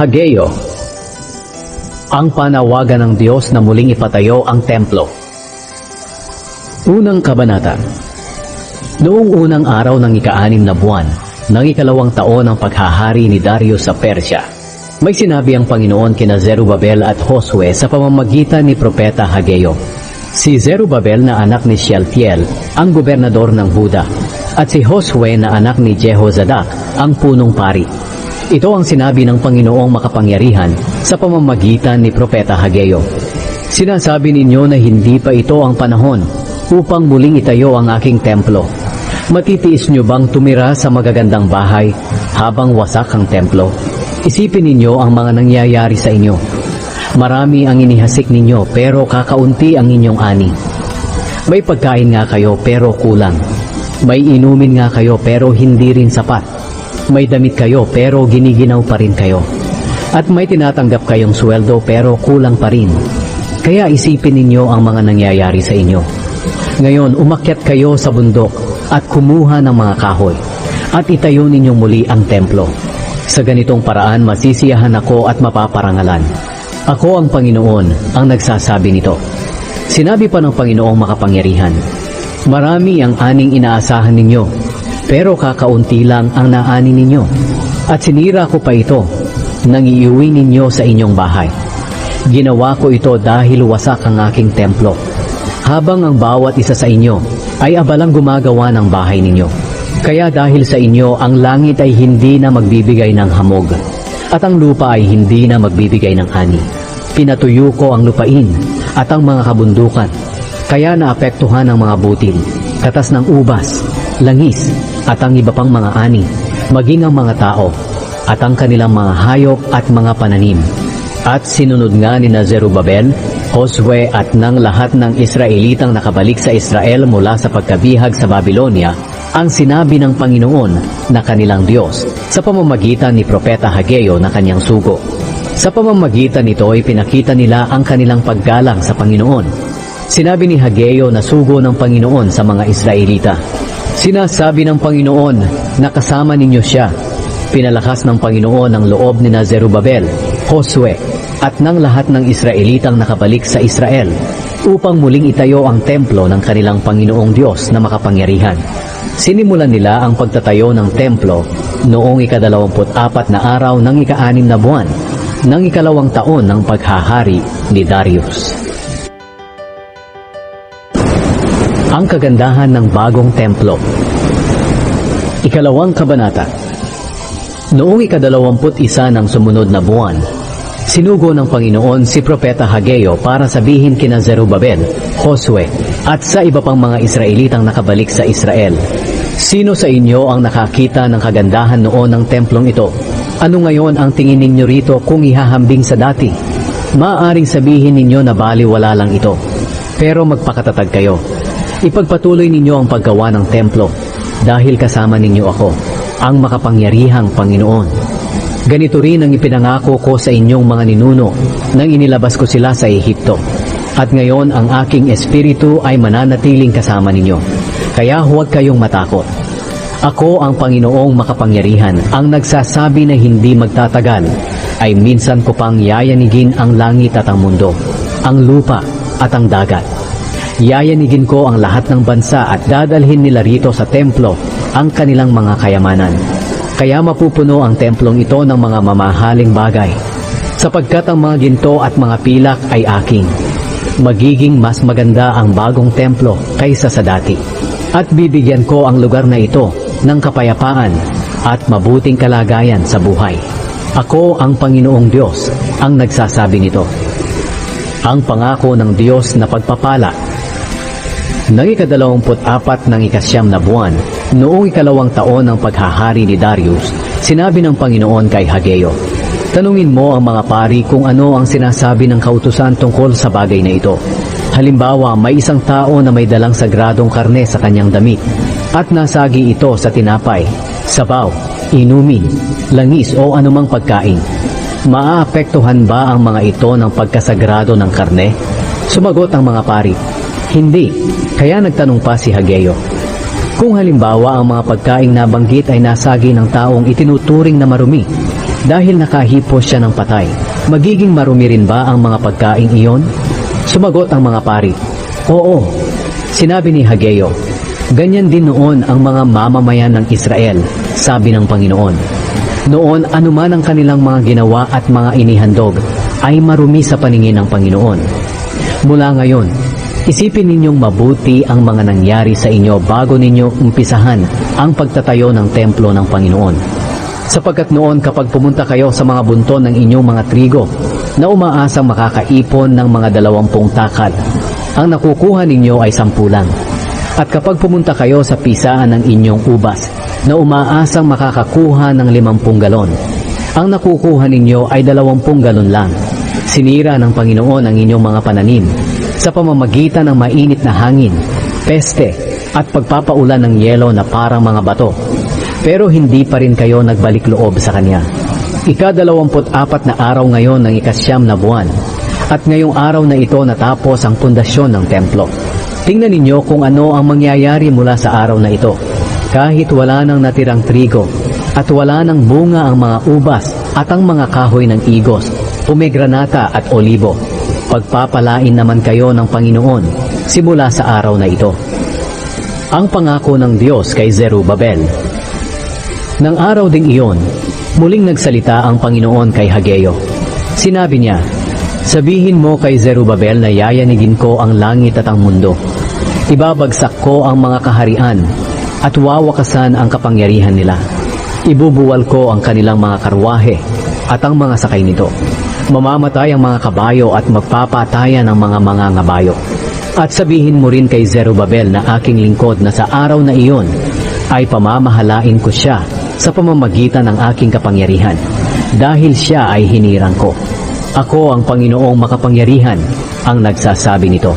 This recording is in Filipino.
Hageo Ang panawagan ng Diyos na muling ipatayo ang templo Unang Kabanata Noong unang araw ng ika-anim na buwan ng ikalawang taon ng paghahari ni Darius sa Persya, may sinabi ang Panginoon kina Zerubabel at Josue sa pamamagitan ni Propeta Hageo. Si Zerubabel na anak ni Shealtiel, ang gobernador ng Huda, at si Josue na anak ni Jehozadak, ang punong pari. Ito ang sinabi ng Panginoong makapangyarihan sa pamamagitan ni Propeta Hageo. Sinasabi ninyo na hindi pa ito ang panahon upang muling itayo ang aking templo. Matitiis nyo bang tumira sa magagandang bahay habang wasak ang templo? Isipin ninyo ang mga nangyayari sa inyo. Marami ang inihasik ninyo pero kakaunti ang inyong ani. May pagkain nga kayo pero kulang. May inumin nga kayo pero hindi rin sapat. May damit kayo pero giniginaw pa rin kayo. At may tinatanggap kayong sweldo pero kulang pa rin. Kaya isipin ninyo ang mga nangyayari sa inyo. Ngayon, umakyat kayo sa bundok at kumuha ng mga kahoy at itayo ninyong muli ang templo. Sa ganitong paraan, masisiyahan ako at mapaparangalan. Ako ang Panginoon ang nagsasabi nito. Sinabi pa ng Panginoong makapangyarihan, Marami ang aning inaasahan ninyo, pero kakaunti lang ang naani ninyo. At sinira ko pa ito, nang iuwi ninyo sa inyong bahay. Ginawa ko ito dahil wasak ang aking templo. Habang ang bawat isa sa inyo ay abalang gumagawa ng bahay ninyo. Kaya dahil sa inyo, ang langit ay hindi na magbibigay ng hamog, at ang lupa ay hindi na magbibigay ng ani. Pinatuyo ko ang lupain at ang mga kabundukan, kaya naapektuhan ang mga butil, katas ng ubas, langis, at ang iba pang mga ani, maging ang mga tao, at ang kanilang mga hayop at mga pananim. At sinunod nga ni Zerubabel, Josue at ng lahat ng Israelitang nakabalik sa Israel mula sa pagkabihag sa Babylonia, ang sinabi ng Panginoon na kanilang Diyos sa pamamagitan ni Propeta Hageo na kanyang sugo. Sa pamamagitan nito ay pinakita nila ang kanilang paggalang sa Panginoon. Sinabi ni Hageo na sugo ng Panginoon sa mga Israelita. Sinasabi ng Panginoon na kasama ninyo siya. Pinalakas ng Panginoon ang loob ni Zerubabel, Josue, at ng lahat ng Israelitang nakabalik sa Israel upang muling itayo ang templo ng kanilang Panginoong Diyos na makapangyarihan. Sinimulan nila ang pagtatayo ng templo noong ikadalawamput apat na araw ng ika-anim na buwan ng ikalawang taon ng paghahari ni Darius. Ang kagandahan ng bagong templo Ikalawang kabanata Noong ikadalawamput isa ng sumunod na buwan, sinugo ng Panginoon si Propeta Hageo para sabihin kina Zerubabel, Josue, at sa iba pang mga Israelitang nakabalik sa Israel. Sino sa inyo ang nakakita ng kagandahan noon ng templong ito? Ano ngayon ang tingin ninyo rito kung ihahambing sa dati? Maaring sabihin ninyo na baliwala lang ito. Pero magpakatatag kayo. Ipagpatuloy ninyo ang paggawa ng templo dahil kasama ninyo ako, ang makapangyarihang Panginoon. Ganito rin ang ipinangako ko sa inyong mga ninuno nang inilabas ko sila sa Ehipto. At ngayon ang aking espiritu ay mananatiling kasama ninyo. Kaya huwag kayong matakot. Ako ang Panginoong makapangyarihan, ang nagsasabi na hindi magtatagal, ay minsan ko pang yayanigin ang langit at ang mundo, ang lupa at ang dagat. Yayanigin ko ang lahat ng bansa at dadalhin nila rito sa templo ang kanilang mga kayamanan. Kaya mapupuno ang templong ito ng mga mamahaling bagay, sapagkat ang mga ginto at mga pilak ay aking. Magiging mas maganda ang bagong templo kaysa sa dati. At bibigyan ko ang lugar na ito ng kapayapaan at mabuting kalagayan sa buhay. Ako ang Panginoong Diyos ang nagsasabi nito. Ang pangako ng Diyos na pagpapala Nang ikadalawamput apat ng ikasyam na buwan, noong ikalawang taon ng paghahari ni Darius, sinabi ng Panginoon kay Hageo, Tanungin mo ang mga pari kung ano ang sinasabi ng kautusan tungkol sa bagay na ito. Halimbawa, may isang tao na may dalang sagradong karne sa kanyang damit at nasagi ito sa tinapay, sabaw, inumin, langis o anumang pagkain. Maaapektuhan ba ang mga ito ng pagkasagrado ng karne? Sumagot ang mga pari, hindi. Kaya nagtanong pa si Hageo. Kung halimbawa ang mga pagkaing nabanggit ay nasagi ng taong itinuturing na marumi, Dahil nakahipos siya ng patay, magiging marumi rin ba ang mga pagkaing iyon? Sumagot ang mga pari, Oo. Sinabi ni Hageo, Ganyan din noon ang mga mamamayan ng Israel, sabi ng Panginoon. Noon anuman ang kanilang mga ginawa at mga inihandog ay marumi sa paningin ng Panginoon. Mula ngayon, isipin ninyong mabuti ang mga nangyari sa inyo bago ninyo umpisahan ang pagtatayo ng templo ng Panginoon. Sapagkat noon kapag pumunta kayo sa mga bunton ng inyong mga trigo na umaasang makakaipon ng mga dalawampung takal, ang nakukuha ninyo ay sampu lang. At kapag pumunta kayo sa pisaan ng inyong ubas na umaasang makakakuha ng limampung galon, ang nakukuha ninyo ay dalawampung galon lang. Sinira ng Panginoon ang inyong mga pananim sa pamamagitan ng mainit na hangin, peste, at pagpapaulan ng yelo na parang mga bato. Pero hindi pa rin kayo nagbalik loob sa Kanya. Ikadalawamput apat na araw ngayon ng ikasyam na buwan, at ngayong araw na ito natapos ang pundasyon ng templo. Tingnan ninyo kung ano ang mangyayari mula sa araw na ito. Kahit wala nang natirang trigo, at wala nang bunga ang mga ubas at ang mga kahoy ng igos, pomegranata at olibo. Pagpapalain naman kayo ng Panginoon simula sa araw na ito. Ang pangako ng Diyos kay Zerubabel. Nang araw ding iyon, muling nagsalita ang Panginoon kay Hageo. Sinabi niya, Sabihin mo kay Zerubabel na yayanigin ko ang langit at ang mundo. Ibabagsak ko ang mga kaharian at wawakasan ang kapangyarihan nila. Ibubuwal ko ang kanilang mga karwahe at ang mga sakay nito. Mamamatay ang mga kabayo at magpapatayan ang mga mga ngabayo. At sabihin mo rin kay Zerubabel na aking lingkod na sa araw na iyon ay pamamahalain ko siya sa pamamagitan ng aking kapangyarihan dahil siya ay hinirang ko. Ako ang Panginoong makapangyarihan ang nagsasabi nito.